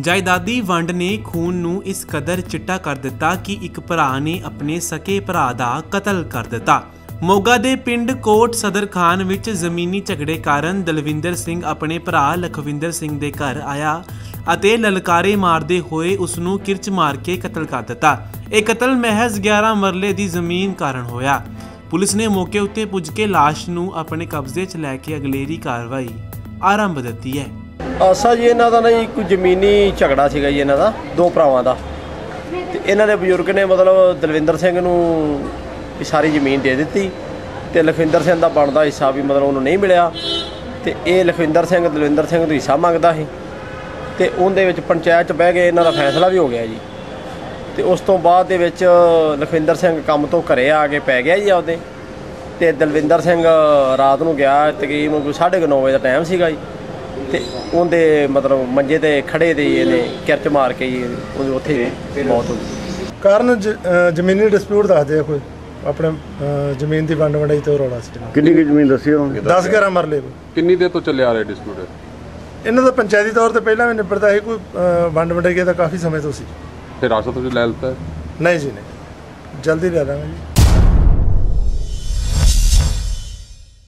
ਜਾਇਦਾਦੀ ਵੰਡ ਨੇ ਖੂਨ ਨੂੰ ਇਸ ਕਦਰ ਚਿੱਟਾ ਕਰ ਦਿੱਤਾ ਕਿ ਇੱਕ ਭਰਾ ਨੇ ਆਪਣੇ ਸਕੇ ਭਰਾ ਦਾ ਕਤਲ ਕਰ ਦਿੱਤਾ। ਮੋਗਾ ਦੇ ਪਿੰਡ ਕੋਟ ਸਦਰ ਖਾਨ ਵਿੱਚ ਜ਼ਮੀਨੀ ਝਗੜੇ ਕਾਰਨ ਦਲਵਿੰਦਰ ਸਿੰਘ ਆਪਣੇ ਭਰਾ ਲਖਵਿੰਦਰ ਸਿੰਘ ਦੇ ਘਰ ਆਇਆ ਅਤੇ ਲਲਕਾਰੇ ਮਾਰਦੇ ਹੋਏ ਉਸ ਨੂੰ ਕਿਰਚ ਮਾਰ ਕੇ ਕਤਲ ਕਰ ਦਿੱਤਾ। ਇਹ ਕਤਲ ਮਹਿਜ਼ 11 ਮਰਲੇ ਦੀ ਜ਼ਮੀਨ ਕਾਰਨ ਹੋਇਆ। ਪੁਲਿਸ ਨੇ ਮੌਕੇ ਉੱਤੇ ਪੁੱਜ ਕੇ ਲਾਸ਼ ਨੂੰ ਆਪਣੇ ਕਬਜ਼ੇ 'ਚ ਲੈ ਕੇ ਅਗਲੇਰੀ ਕਾਰਵਾਈ ਆਰੰਭ ਦਿੱਤੀ ਹੈ। ਆਸਾ ਜੀ, ਇਹਨਾਂ ਦਾ ਨਾ ਜੀ, ਕੋਈ ਜ਼ਮੀਨੀ ਝਗੜਾ ਸੀਗਾ ਜੀ ਇਹਨਾਂ ਦਾ, ਦੋ ਭਰਾਵਾਂ ਦਾ। ਤੇ ਇਹਨਾਂ ਦੇ ਬਜ਼ੁਰਗ ਨੇ ਮਤਲਬ ਦਲਵਿੰਦਰ ਸਿੰਘ ਨੂੰ ਵੀ ਸਾਰੀ ਜ਼ਮੀਨ ਦੇ ਦਿੱਤੀ ਤੇ ਲਖਵਿੰਦਰ ਸਿੰਘ ਦਾ ਬਣਦਾ ਹਿੱਸਾ ਵੀ ਮਤਲਬ ਉਹਨੂੰ ਨਹੀਂ ਮਿਲਿਆ। ਤੇ ਇਹ ਲਖਵਿੰਦਰ ਸਿੰਘ ਦਲਵਿੰਦਰ ਸਿੰਘ ਤੋਂ ਹਿੱਸਾ ਮੰਗਦਾ ਸੀ। ਤੇ ਉਹਦੇ ਵਿੱਚ ਪੰਚਾਇਤ ਚ ਬਹਿ ਗਏ, ਇਹਨਾਂ ਦਾ ਫੈਸਲਾ ਵੀ ਹੋ ਗਿਆ ਜੀ। ਤੇ ਉਸ ਤੋਂ ਬਾਅਦ ਦੇ ਵਿੱਚ ਲਖਵਿੰਦਰ ਸਿੰਘ ਕੰਮ ਤੋਂ ਘਰੇ ਆ ਕੇ ਪੈ ਗਿਆ ਜੀ ਆਪਦੇ। ਤੇ ਦਲਵਿੰਦਰ ਸਿੰਘ ਰਾਤ ਨੂੰ ਗਿਆ, ਤਕਰੀਬਨ ਕੋਈ 9:30 ਵਜੇ ਦਾ ਟਾਈਮ ਸੀਗਾ ਜੀ। ਤੇ ਉਹਦੇ ਮਤਲਬ ਮੰਜੇ ਤੇ ਖੜੇ ਦੇ ਹੀ ਇਹਨੇ ਕਿਰਚ ਮਾਰ ਕੇ ਜੀ ਉਹਦੀ ਉੱਥੇ ਹੀ ਮੌਤ ਹੋ ਗਈ। ਕਾਰਨ ਜ਼ਮੀਨੀ ਡਿਸਪਿਊਟ ਦੱਸਦੇ ਆ ਕੋਈ? ਆਪਣੇ ਜ਼ਮੀਨ ਦੀ ਵੰਡ ਵੰਡਾਈ ਤੋਂ ਰੌਲਾ ਸੀ ਕਿੰਨੀ ਕੁ ਜ਼ਮੀਨ ਦੱਸੀ ਉਹਨਾਂ? ਨੇ 10 11 ਮਰਲੇ ਕਿੰਨੀ ਦੇਰ ਤੋਂ ਚੱਲਿਆ ਆ ਰਿਹਾ ਡਿਸਪਿਊਟ ਇਹਨਾਂ ਦਾ ਪੰਚਾਇਤੀ ਤੌਰ ਤੇ ਪਹਿਲਾਂ ਵੀ ਨਿਬੜਦਾ ਸੀ ਕੋਈ ਵੰਡ ਵੰਡਾਈ ਦਾ ਕਾਫੀ ਸਮੇਂ ਤੋਂ ਸੀ। ਫਿਰ ਰਾਸਤ ਵਿੱਚ ਲੈ ਲਿੱਤਾ? ਹੈ? ਨਹੀਂ ਜੀ ਨਹੀਂ। ਜਲਦੀ ਲੈ ਦਾਂਗੇ ਜੀ।